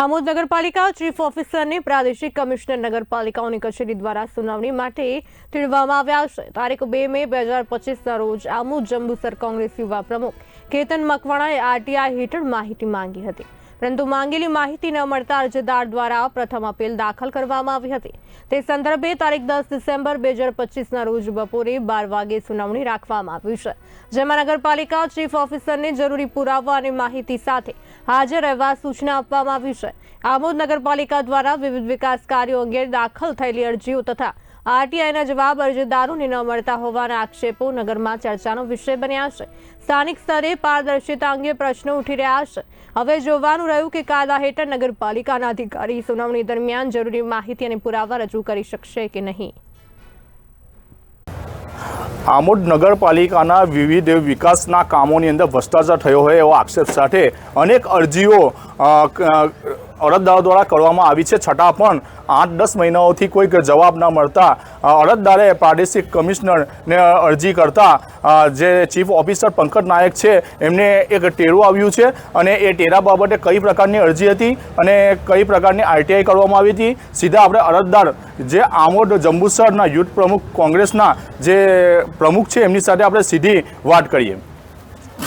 આમોદ નગરપાલિકા ચીફ ઓફિસરને પ્રાદેશિક કમિશનર નગરપાલિકાઓની કચેરી દ્વારા સુનાવણી માટે તેડવામાં આવ્યા છે. તારીખ બે મે બે હજાર પચીસના રોજ આમોદ જંબુસર કોંગ્રેસ યુવા પ્રમુખ કેતન મકવાણાએ આરટીઆઈ હેઠળ માહિતી માંગી હતી. પરંતુ માંગેલી માહિતી ન મળતા અરજદાર દ્વારા પ્રથમ અપીલ દાખલ કરવામાં આવી હતી. તે સંદર્ભે તારીખ દસ ડિસેમ્બર બે હજાર પચીસના રોજ બપોરે બાર વાગે સુનાવણી રાખવામાં આવી છે. જેમાં નગરપાલિકા ચીફ ઓફિસરને જરૂરી પુરાવા અને માહિતી સાથે હાજર રહેવા સૂચના આપવામાં આવી છે. આમોદ નગરપાલિકા દ્વારા વિવિધ વિકાસ કાર્યો અંગે દાખલ થયેલી અરજીઓ તથા આરટીઆઈના જવાબ અરજદારોને ન મળતા હોવાના આક્ષેપો નગરમાં ચર્ચાનો વિષય બન્યા છે. સ્થાનિક સ્તરે પારદર્શિતા અંગે પ્રશ્નો ઉઠી રહ્યા છે. હવે જોવાનું રહ્યું કે કાયદા હેઠળ નગરપાલિકાના અધિકારી સુનાવણી દરમિયાન જરૂરી માહિતી અને પુરાવા રજૂ કરી શકશે કે નહીં? આમોદ નગરપાલિકાના વિવિધ વિકાસના કામોની અંદર ભ્રષ્ટાચાર થયો હોય એવો આક્ષેપ સાથે અનેક અરજીઓ અરજદારો દ્વારા કરવામાં આવી છે. છતાં પણ આઠ દસ મહિનાઓથી કોઈક જવાબ ન મળતા અરજદારે પ્રાદેશિક કમિશનરને અરજી કરતા જે ચીફ ઓફિસર પંકજ નાયક છે, એમને એક ટેરું આવ્યું છે અને એ ટેરા બાબતે કઈ પ્રકારની અરજી હતી અને કઈ પ્રકારની આરટીઆઈ કરવામાં આવી હતી. સીધા આપણે અરજદાર જે આમોદ જંબુસરના યુથ પ્રમુખ કોંગ્રેસના જે પ્રમુખ છે, એમની સાથે આપણે સીધી વાત કરીએ.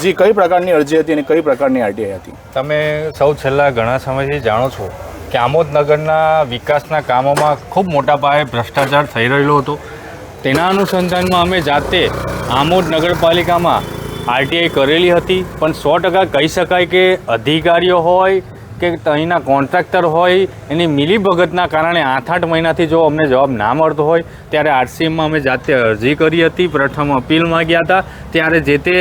જી, કઈ પ્રકારની અરજી હતી અને કઈ પ્રકારની આરટીઆઈ હતી? તમે સૌ છેલ્લા ઘણા સમયથી જાણો છો કે આમોદનગરના વિકાસના કામોમાં ખૂબ મોટા પાયે ભ્રષ્ટાચાર થઈ રહેલો હતો. તેના અનુસંધાનમાં અમે જાતે આમોદ નગરપાલિકામાં આરટીઆઈ કરેલી હતી, પણ સો ટકા કહી શકાય કે અધિકારીઓ હોય કે અહીંના કોન્ટ્રાક્ટર હોય, એની મિલીભગતના કારણે આઠ આઠ મહિનાથી જો અમને જવાબ ના મળતો હોય, ત્યારે આરસીએમમાં અમે જાતે અરજી કરી હતી, પ્રથમ અપીલ માંગ્યા હતા, ત્યારે જે તે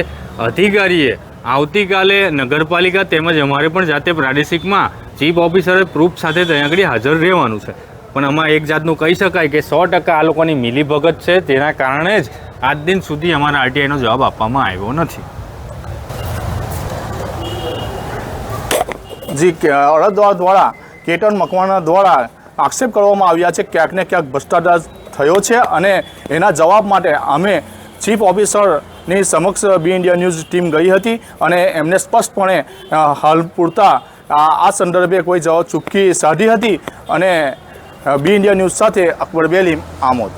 અધિકારીએ આવતીકાલે નગરપાલિકા તેમજ અમારે પણ જાતે પ્રાદેશિકમાં ચીફ ઓફિસરે પ્રૂફ સાથે ત્યાં આગળ હાજર રહેવાનું છે. પણ આમાં એક જાતનું કહી શકાય કે સો ટકા આ લોકોની મિલીભગત છે, તેના કારણે જ આજ દિન સુધી અમારા આરટીઆઈનો જવાબ આપવામાં આવ્યો નથી. જી અરજદાર દ્વારા કેટન મકવાણા દ્વારા આક્ષેપ કરવામાં આવ્યા છે ક્યાંક ને ક્યાંક ભ્રષ્ટાચાર થયો છે અને એના જવાબ માટે અમે ચીફ ઓફિસરની સમક્ષ બી ઇન્ડિયા ન્યૂઝ ટીમ ગઈ હતી અને એમને સ્પષ્ટપણે હાલ પૂરતા આ સંદર્ભે કોઈ જવાબ ચૂકી સાધી હતી અને બી ઇન્ડિયા ન્યૂઝ સાથે અકબર બેલીમ આમોદ.